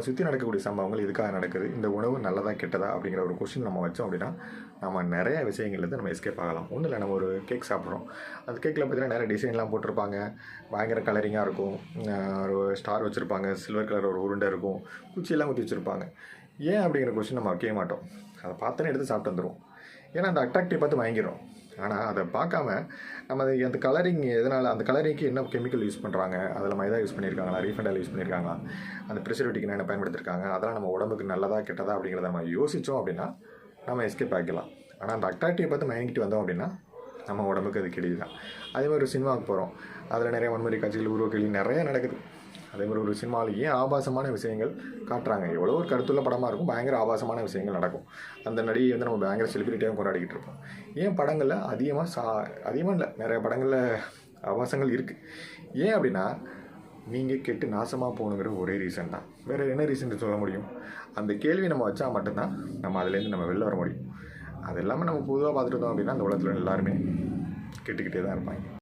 நம்மளை சுற்றி நடக்கக்கூடிய சம்பவங்கள் இதுக்காக நடக்குது இந்த உணவு நல்லதாக கெட்டதா அப்படிங்கிற ஒரு கொஷின் நம்ம வச்சோம் அப்படின்னா நம்ம நிறைய விஷயங்கள்லேருந்து நம்ம எஸ்கேப் ஆகலாம். ஒன்றும் இல்லை நம்ம ஒரு கேக் சாப்பிட்றோம். அந்த கேக்கில் பார்த்தீங்கன்னா நிறைய டிசைன்லாம் போட்டிருப்பாங்க. பயங்கர கலரிங்காக இருக்கும். ஒரு ஸ்டார் வச்சுருப்பாங்க. சில்வர் கலர் ஒரு உருண்டை இருக்கும். குச்சியெல்லாம் ஊற்றி வச்சுருப்பாங்க. ஏன் அப்படிங்கிற கொஸ்டின் நம்ம வைக்கவே மாட்டோம். அதை பார்த்தோன்னே எடுத்து சாப்பிட்டு வந்துடுவோம் ஏன்னா அந்த அட்ராக்டிவ் பார்த்து வாங்கிடும் ஆனால் அதை பார்க்காம நம்ம அது அந்த கலரிங் எதனால் அந்த கலரிங்க்கு என்ன கெமிக்கல் யூஸ் பண்ணுறாங்க அதில் மைதா யூஸ் பண்ணியிருக்காங்களா? ரீஃபண்ட் யூஸ் பண்ணியிருக்காங்களா? அந்த ப்ரிசர்வேட்டிவ்க்கு என்ன பயன்படுத்திருக்காங்க? அதெல்லாம் நம்ம உடம்புக்கு நல்லதா கெட்டதா அப்படிங்கிறத நம்ம யோசித்தோம் அப்படின்னா நம்ம எஸ்கேப் ஆகிக்கலாம். ஆனால் அந்த அட்ராக்டிவ் பார்த்து மயங்கிட்டு வந்தோம் அப்படின்னா நம்ம உடம்புக்கு அது கெடுதி தான் அதே மாதிரி ஒரு சினிமாவுக்கு போகிறோம் அதில் நிறைய வன்முறை காட்சிகள் உருவக்கேள்வி நிறைய நடக்குது. அதே மாதிரி ஒரு சினிமாலேயே ஏன் ஆபாசமான விஷயங்கள் காட்டுறாங்க. எவ்வளோ ஒரு கருத்துள்ள படமாக இருக்கும் பயங்கர ஆபாசமான விஷயங்கள் நடக்கும். அந்த நடிகை வந்து நம்ம பயங்கர செலிபிரிட்டியாக கொண்டாடிக்கிட்டு இருப்போம். ஏன் படங்களில் அதிகமாக சா அதிகமாக இல்லை நிறைய படங்களில் ஆபாசங்கள் இருக்குது ஏன் அப்படின்னா நீங்கள் கெட்டு நாசமாக போகணுங்கிற ஒரே ரீசன் தான். வேறு என்ன ரீசன் சொல்ல முடியும்? அந்த கேள்வி நம்ம வச்சா மட்டும்தான் நம்ம அதுலேருந்து நம்ம வெளில வர முடியும். அது இல்லாமல் நம்ம பொதுவாக பார்த்துட்டு இருந்தோம் அப்படின்னா அந்த உலகத்தில் எல்லாருமே கெட்டுக்கிட்டே தான் இருப்பாங்க.